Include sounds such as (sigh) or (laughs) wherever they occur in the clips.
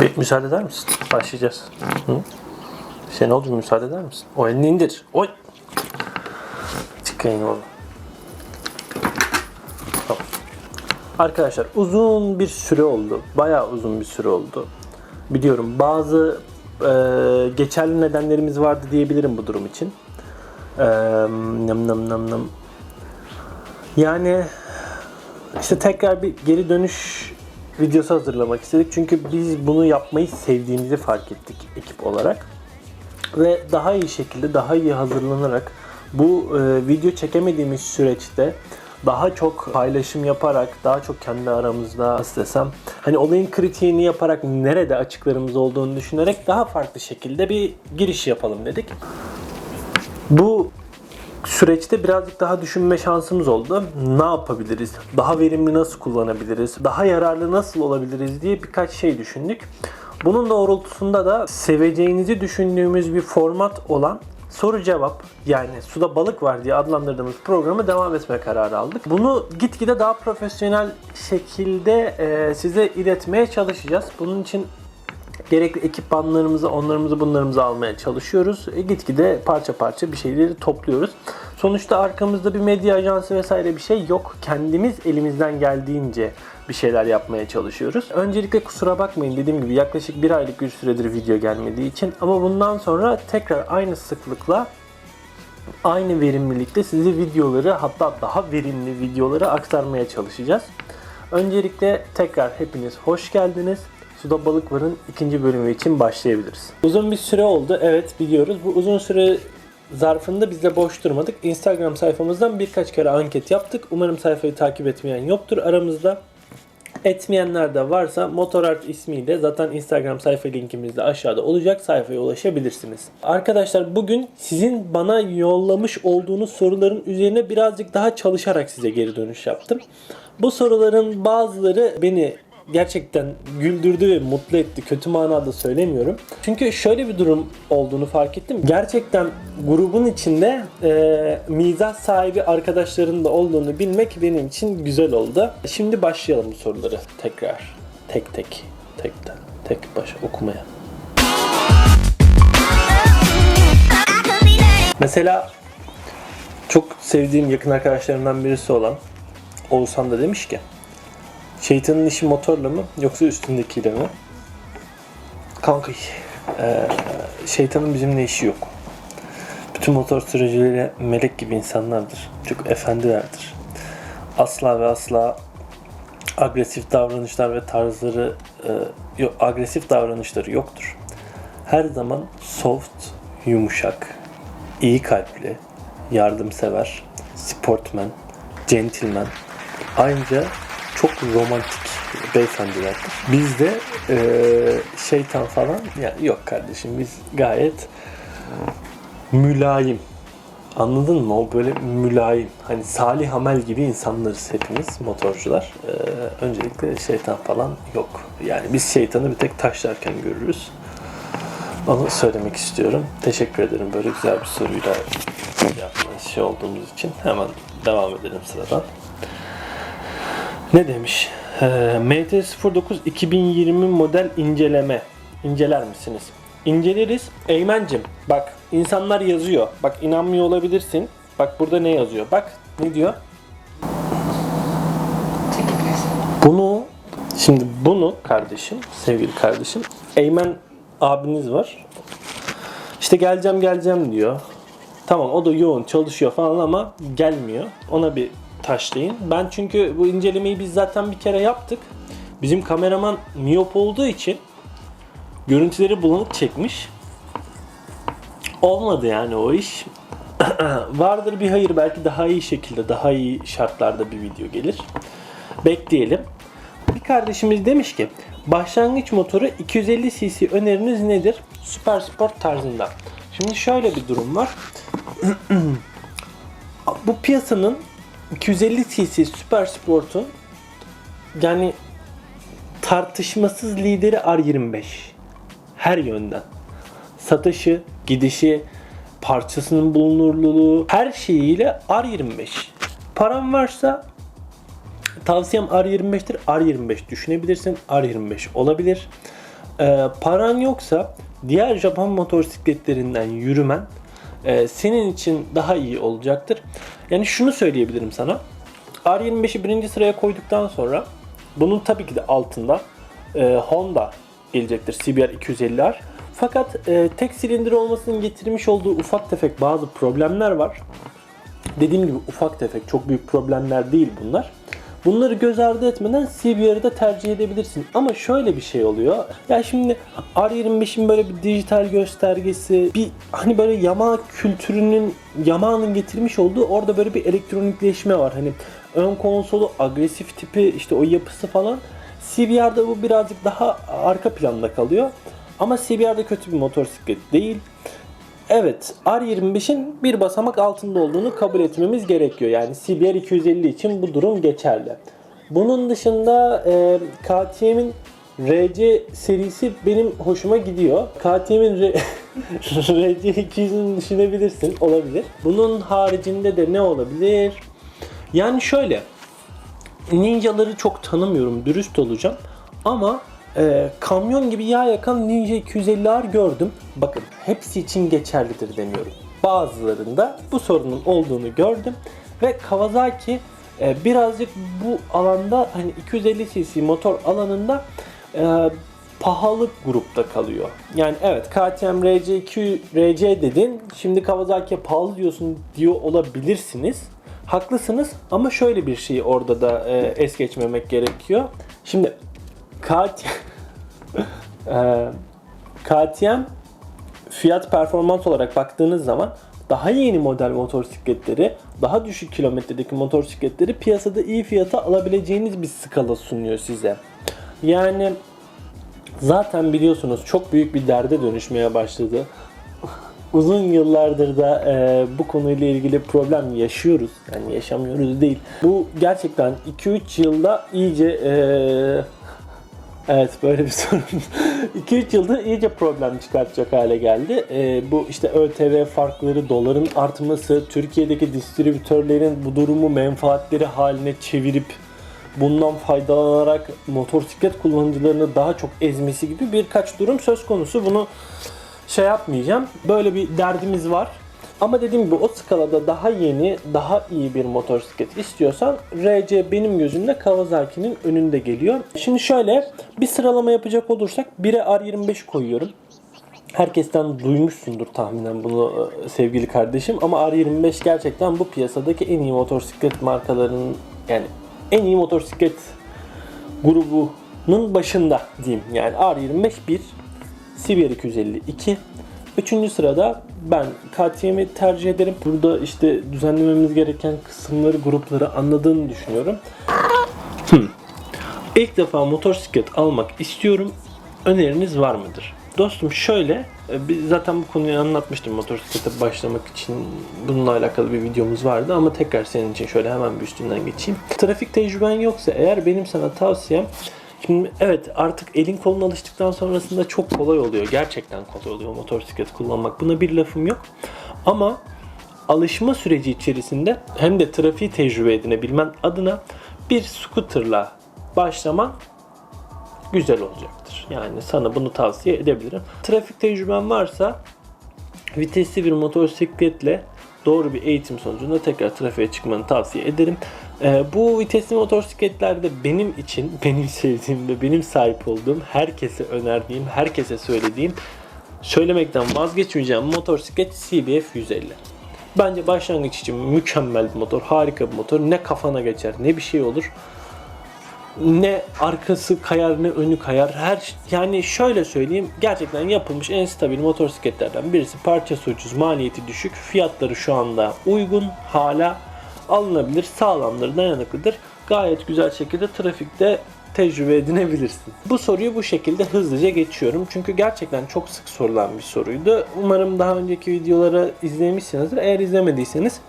Bir müsaade eder misin? Başlayacağız. Hı? Şey ne oldu müsaade eder misin? O elini indir. Oy. Çıkayım oğlum. Tamam. Arkadaşlar uzun bir süre oldu. Bayağı uzun bir süre oldu. Biliyorum bazı e, geçerli nedenlerimiz vardı diyebilirim bu durum için. E, nam nam nam nam. Yani işte tekrar bir geri dönüş videosu hazırlamak istedik. Çünkü biz bunu yapmayı sevdiğimizi fark ettik ekip olarak. Ve daha iyi şekilde, daha iyi hazırlanarak bu e, video çekemediğimiz süreçte daha çok paylaşım yaparak, daha çok kendi aramızda nasıl desem, hani olayın kritiğini yaparak nerede açıklarımız olduğunu düşünerek daha farklı şekilde bir giriş yapalım dedik. Bu süreçte birazcık daha düşünme şansımız oldu. Ne yapabiliriz? Daha verimli nasıl kullanabiliriz? Daha yararlı nasıl olabiliriz diye birkaç şey düşündük. Bunun doğrultusunda da seveceğinizi düşündüğümüz bir format olan soru cevap yani suda balık var diye adlandırdığımız programı devam etme kararı aldık. Bunu gitgide daha profesyonel şekilde size iletmeye çalışacağız. Bunun için gerekli ekipmanlarımızı, onlarımızı, bunlarımızı almaya çalışıyoruz. E, gitgide parça parça bir şeyleri topluyoruz. Sonuçta arkamızda bir medya ajansı vesaire bir şey yok. Kendimiz elimizden geldiğince bir şeyler yapmaya çalışıyoruz. Öncelikle kusura bakmayın dediğim gibi yaklaşık bir aylık bir süredir video gelmediği için ama bundan sonra tekrar aynı sıklıkla aynı verimlilikte size videoları hatta daha verimli videoları aktarmaya çalışacağız. Öncelikle tekrar hepiniz hoş geldiniz. Suda Balık Var'ın ikinci bölümü için başlayabiliriz. Uzun bir süre oldu evet biliyoruz. Bu uzun süre zarfında biz de boş durmadık. Instagram sayfamızdan birkaç kere anket yaptık. Umarım sayfayı takip etmeyen yoktur aramızda. Etmeyenler de varsa Motorart ismiyle zaten Instagram sayfa linkimiz de aşağıda olacak. Sayfaya ulaşabilirsiniz. Arkadaşlar bugün sizin bana yollamış olduğunuz soruların üzerine birazcık daha çalışarak size geri dönüş yaptım. Bu soruların bazıları beni gerçekten güldürdü ve mutlu etti. Kötü manada söylemiyorum. Çünkü şöyle bir durum olduğunu fark ettim. Gerçekten grubun içinde e, mizah sahibi arkadaşların da olduğunu bilmek benim için güzel oldu. Şimdi başlayalım bu soruları tekrar. Tek tek. Tekten. Tek başa okumaya. Mesela çok sevdiğim yakın arkadaşlarımdan birisi olan Oğuzhan da demiş ki Şeytanın işi motorla mı yoksa üstündekiyle mi? Kanka e, şeytanın bizimle işi yok. Bütün motor sürücüleri melek gibi insanlardır. Çok efendilerdir. Asla ve asla agresif davranışlar ve tarzları e, yok, agresif davranışları yoktur. Her zaman soft, yumuşak, iyi kalpli, yardımsever, sportman, gentleman, ayrıca çok romantik beyefendilerdir. Bizde e, şeytan falan yani yok kardeşim biz gayet mülayim. Anladın mı? O böyle mülayim. Hani Salih Amel gibi insanlarız hepimiz motorcular. E, öncelikle şeytan falan yok. Yani biz şeytanı bir tek taşlarken görürüz. Onu söylemek istiyorum. Teşekkür ederim böyle güzel bir soruyla yapmış şey olduğumuz için. Hemen devam edelim sıradan. Ne demiş? Ee, MT-09 2020 model inceleme. İnceler misiniz? İnceleriz. Eymen'cim bak insanlar yazıyor. Bak inanmıyor olabilirsin. Bak burada ne yazıyor? Bak ne diyor? Bunu şimdi bunu kardeşim, sevgili kardeşim, Eymen abiniz var. İşte geleceğim geleceğim diyor. Tamam o da yoğun çalışıyor falan ama gelmiyor. Ona bir taşlayın. Ben çünkü bu incelemeyi biz zaten bir kere yaptık. Bizim kameraman miyop olduğu için görüntüleri bulanık çekmiş. Olmadı yani o iş. (clears throat) Vardır bir hayır belki daha iyi şekilde, daha iyi şartlarda bir video gelir. Bekleyelim. Bir kardeşimiz demiş ki başlangıç motoru 250 cc öneriniz nedir? Süper sport tarzında. Şimdi şöyle bir durum var. (clears throat) Bu piyasanın 250 cc Super Sport'un yani tartışmasız lideri R25. Her yönden. Satışı, gidişi, parçasının bulunurluluğu, her şeyiyle R25. Param varsa tavsiyem R25'tir. R25 düşünebilirsin. R25 olabilir. Ee, paran yoksa diğer Japon motosikletlerinden yürümen e, senin için daha iyi olacaktır. Yani şunu söyleyebilirim sana. R25'i birinci sıraya koyduktan sonra bunun tabii ki de altında e, Honda gelecektir CBR 250R. Fakat e, tek silindir olmasının getirmiş olduğu ufak tefek bazı problemler var. Dediğim gibi ufak tefek çok büyük problemler değil bunlar. Bunları göz ardı etmeden CBR'ı da tercih edebilirsin. Ama şöyle bir şey oluyor. Ya şimdi R25'in böyle bir dijital göstergesi, bir hani böyle Yamaha kültürünün, Yamaha'nın getirmiş olduğu orada böyle bir elektronikleşme var. Hani ön konsolu, agresif tipi, işte o yapısı falan. CBR'da bu birazcık daha arka planda kalıyor. Ama CBR'da kötü bir motosiklet değil. Evet, R25'in bir basamak altında olduğunu kabul etmemiz gerekiyor. Yani CBR 250 için bu durum geçerli. Bunun dışında e, KTM'in RC serisi benim hoşuma gidiyor. KTM'in R- (laughs) RC 200'ünü düşünebilirsin, olabilir. Bunun haricinde de ne olabilir? Yani şöyle, Ninja'ları çok tanımıyorum, dürüst olacağım. Ama e, kamyon gibi yağ yakan Ninja 250R gördüm. Bakın hepsi için geçerlidir demiyorum. Bazılarında bu sorunun olduğunu gördüm. Ve Kawasaki e, birazcık bu alanda hani 250 cc motor alanında e, pahalı grupta kalıyor. Yani evet KTM RC2 RC dedin. Şimdi Kawasaki'ye pahalı diyorsun diyor olabilirsiniz. Haklısınız ama şöyle bir şey orada da e, es geçmemek gerekiyor. Şimdi KTM e, KTM fiyat performans olarak baktığınız zaman daha yeni model motosikletleri, daha düşük kilometredeki motosikletleri piyasada iyi fiyata alabileceğiniz bir skala sunuyor size. Yani zaten biliyorsunuz çok büyük bir derde dönüşmeye başladı. (laughs) Uzun yıllardır da e, bu konuyla ilgili problem yaşıyoruz. Yani yaşamıyoruz değil. Bu gerçekten 2-3 yılda iyice e, Evet böyle bir (laughs) sorun. 2-3 yılda iyice problem çıkartacak hale geldi. Ee, bu işte ÖTV farkları, doların artması, Türkiye'deki distribütörlerin bu durumu menfaatleri haline çevirip bundan faydalanarak motosiklet kullanıcılarını daha çok ezmesi gibi birkaç durum söz konusu. Bunu şey yapmayacağım. Böyle bir derdimiz var. Ama dediğim gibi o skalada daha yeni, daha iyi bir motosiklet istiyorsan RC benim gözümde Kawasaki'nin önünde geliyor. Şimdi şöyle bir sıralama yapacak olursak 1'e R25 koyuyorum. Herkesten duymuşsundur tahminen bunu e, sevgili kardeşim ama R25 gerçekten bu piyasadaki en iyi motosiklet markalarının yani en iyi motosiklet grubunun başında diyeyim. Yani R25 1, CBR 250 2, Üçüncü sırada ben KTM'i tercih ederim. Burada işte düzenlememiz gereken kısımları, grupları anladığını düşünüyorum. Hmm. İlk defa motosiklet almak istiyorum. Öneriniz var mıdır? Dostum şöyle, e, zaten bu konuyu anlatmıştım motosiklete başlamak için bununla alakalı bir videomuz vardı ama tekrar senin için şöyle hemen bir üstünden geçeyim. Trafik tecrüben yoksa eğer benim sana tavsiyem Şimdi evet artık elin kolun alıştıktan sonrasında çok kolay oluyor. Gerçekten kolay oluyor motosiklet kullanmak. Buna bir lafım yok. Ama alışma süreci içerisinde hem de trafiği tecrübe edinebilmen adına bir scooterla başlaman güzel olacaktır. Yani sana bunu tavsiye edebilirim. Trafik tecrüben varsa vitesli bir motosikletle doğru bir eğitim sonucunda tekrar trafiğe çıkmanı tavsiye ederim. Ee, bu vitesli motosikletlerde benim için, (laughs) benim sevdiğim ve benim sahip olduğum, herkese önerdiğim, herkese söylediğim, söylemekten vazgeçmeyeceğim motosiklet CBF 150. Bence başlangıç için mükemmel bir motor, harika bir motor. Ne kafana geçer, ne bir şey olur. Ne arkası kayar, ne önü kayar. Her yani şöyle söyleyeyim, gerçekten yapılmış en stabil motosikletlerden birisi. Parçası ucuz, maliyeti düşük, fiyatları şu anda uygun hala alınabilir, sağlamdır, dayanıklıdır. Gayet güzel şekilde trafikte tecrübe edinebilirsin. Bu soruyu bu şekilde hızlıca geçiyorum. Çünkü gerçekten çok sık sorulan bir soruydu. Umarım daha önceki videoları izlemişsinizdir. Eğer izlemediyseniz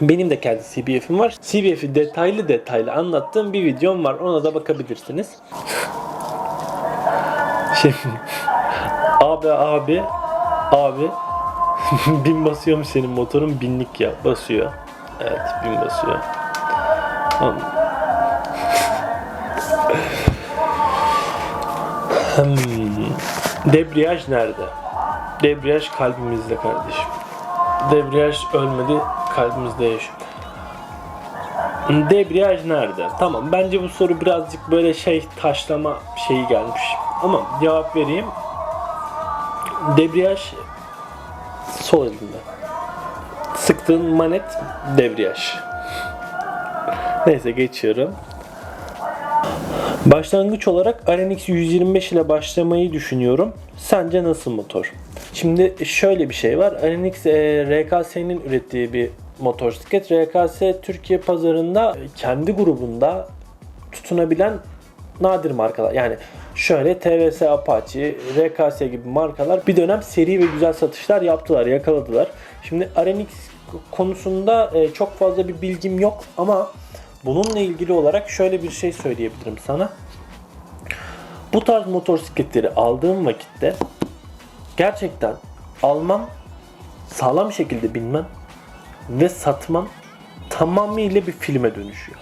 benim de kendi CBF'im var. CBF'i detaylı detaylı anlattığım bir videom var. Ona da bakabilirsiniz. Şimdi abi abi abi (laughs) bin basıyormuş senin motorun binlik ya basıyor. Evet bin basıyor. Tamam. Debriyaj nerede? Debriyaj kalbimizde kardeşim. Debriyaj ölmedi, kalbimizde yaşıyor. Debriyaj nerede? Tamam bence bu soru birazcık böyle şey taşlama şeyi gelmiş. Ama cevap vereyim. Debriyaj sol elinde. Sıktığın manet debriyaj. Neyse geçiyorum. Başlangıç olarak RNX 125 ile başlamayı düşünüyorum. Sence nasıl motor? Şimdi şöyle bir şey var. RNX e, RKS'nin ürettiği bir motosiklet. RKS Türkiye pazarında e, kendi grubunda tutunabilen nadir markalar. Yani şöyle TVS Apache, RKS gibi markalar bir dönem seri ve güzel satışlar yaptılar, yakaladılar. Şimdi RNX konusunda e, çok fazla bir bilgim yok ama bununla ilgili olarak şöyle bir şey söyleyebilirim sana. Bu tarz motosikletleri aldığım vakitte gerçekten almam, sağlam şekilde binmem ve satmam tamamıyla bir filme dönüşüyor.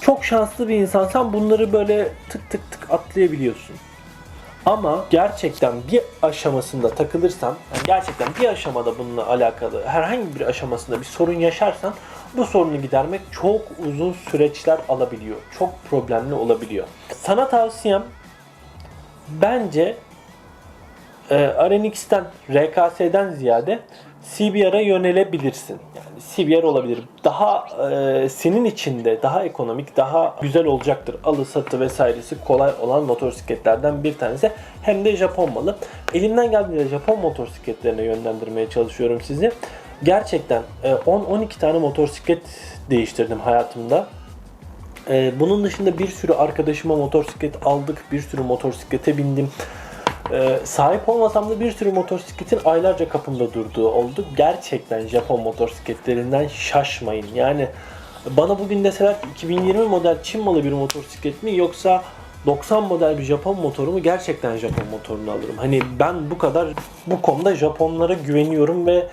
Çok şanslı bir insansan bunları böyle tık tık tık atlayabiliyorsun. Ama gerçekten bir aşamasında takılırsan, yani gerçekten bir aşamada bununla alakalı herhangi bir aşamasında bir sorun yaşarsan bu sorunu gidermek çok uzun süreçler alabiliyor. Çok problemli olabiliyor. Sana tavsiyem bence e, RNX'ten, RKS'den ziyade CBR'a yönelebilirsin. Yani CBR olabilir. Daha e, senin içinde daha ekonomik, daha güzel olacaktır. Alı satı vesairesi kolay olan motosikletlerden bir tanesi. Hem de Japon malı. Elimden geldiğince Japon motosikletlerine yönlendirmeye çalışıyorum sizi. Gerçekten e, 10-12 tane motosiklet değiştirdim hayatımda. Ee, bunun dışında bir sürü arkadaşıma motosiklet aldık, bir sürü motosiklete bindim. Ee, sahip olmasam da bir sürü motosikletin aylarca kapımda durduğu oldu. Gerçekten Japon motosikletlerinden şaşmayın. Yani bana bugün deseler ki 2020 model Çin malı bir motosiklet mi yoksa 90 model bir Japon motoru mu gerçekten Japon motorunu alırım. Hani ben bu kadar bu konuda Japonlara güveniyorum ve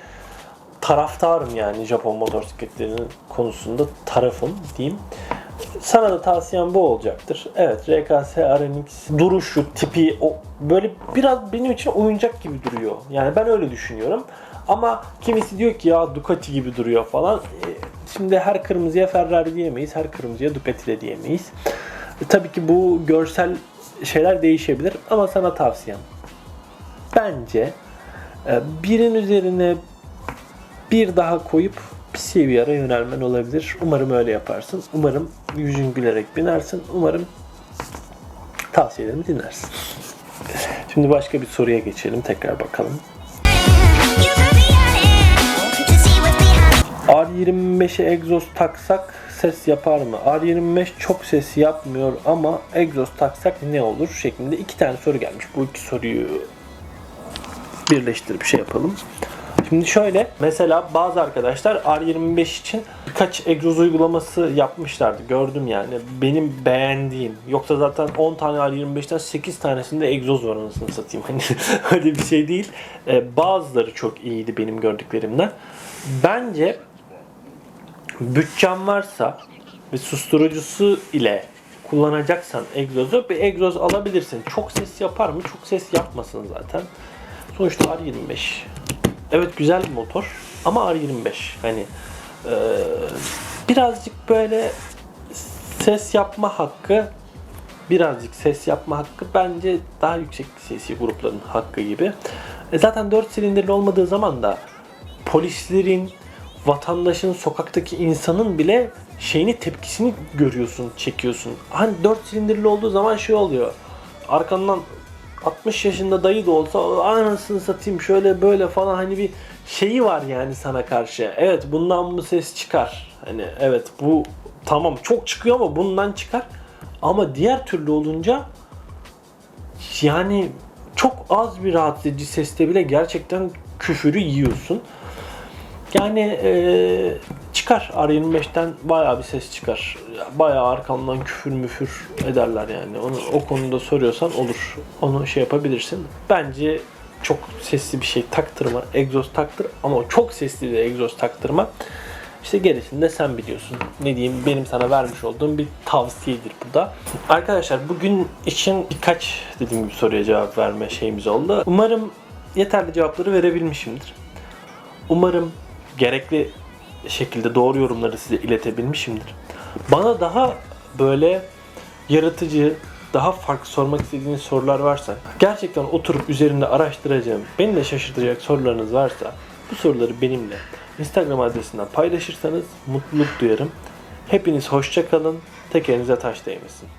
taraftarım yani Japon motosikletlerinin konusunda tarafım diyeyim. Sana da tavsiyem bu olacaktır. Evet RKS RNX duruşu, tipi o böyle biraz benim için oyuncak gibi duruyor. Yani ben öyle düşünüyorum. Ama kimisi diyor ki ya Ducati gibi duruyor falan. E, Şimdi her kırmızıya Ferrari diyemeyiz, her kırmızıya Ducati de diyemeyiz. E, tabii ki bu görsel şeyler değişebilir ama sana tavsiyem. Bence e, birin üzerine bir daha koyup CVR'a yönelmen olabilir. Umarım öyle yaparsın. Umarım yüzün gülerek binersin. Umarım tavsiyelerimi dinlersin. Şimdi başka bir soruya geçelim. Tekrar bakalım. You put me out in to see what's behind. R25'e egzoz taksak ses yapar mı? R25 çok ses yapmıyor ama egzoz taksak ne olur? Şeklinde iki tane soru gelmiş. Bu iki soruyu birleştirip şey yapalım. Şimdi şöyle mesela bazı arkadaşlar R25 için birkaç egzoz uygulaması yapmışlardı. Gördüm yani. Benim beğendiğim. Yoksa zaten 10 tane R25'ten 8 tanesinde egzoz var anasını satayım. (laughs) Hani öyle bir şey değil. Ee, bazıları çok iyiydi benim gördüklerimden. Bence bütçen varsa ve susturucusu ile kullanacaksan egzozu bir egzoz alabilirsin. Çok ses yapar mı? Çok ses yapmasın zaten. Sonuçta R25. Evet güzel bir motor ama R25. Hani eee, birazcık böyle ses yapma hakkı birazcık ses yapma hakkı bence daha yüksek sesi grupların hakkı gibi. E zaten 4 silindirli olmadığı zaman da polislerin, vatandaşın, sokaktaki insanın bile şeyini tepkisini görüyorsun, çekiyorsun. Hani 4 silindirli olduğu zaman şey oluyor. Arkandan 60 yaşında dayı da olsa anasını satayım şöyle böyle falan hani bir şeyi var yani sana karşı. Evet bundan bu ses çıkar. Hani evet bu tamam çok çıkıyor ama bundan çıkar. Ama diğer türlü olunca yani çok az bir rahatsız edici seste bile gerçekten küfürü yiyorsun. Yani eee, çıkar R25'ten bayağı bir ses çıkar. Bayağı arkamdan küfür müfür ederler yani. Onu o konuda soruyorsan olur. Onu şey yapabilirsin. Bence çok sesli bir şey taktırma. Egzoz taktır ama çok sesli de egzoz taktırma. İşte gerisini de sen biliyorsun. Ne diyeyim benim sana vermiş olduğum bir tavsiyedir bu da. Arkadaşlar bugün için birkaç dediğim gibi soruya cevap verme şeyimiz oldu. Umarım yeterli cevapları verebilmişimdir. Umarım gerekli şekilde doğru yorumları size iletebilmişimdir. Bana daha böyle yaratıcı, daha farklı sormak istediğiniz sorular varsa, gerçekten oturup üzerinde araştıracağım, beni de şaşırtacak sorularınız varsa bu soruları benimle Instagram adresinden paylaşırsanız mutluluk duyarım. Hepiniz hoşça kalın. Tekerinize taş değmesin.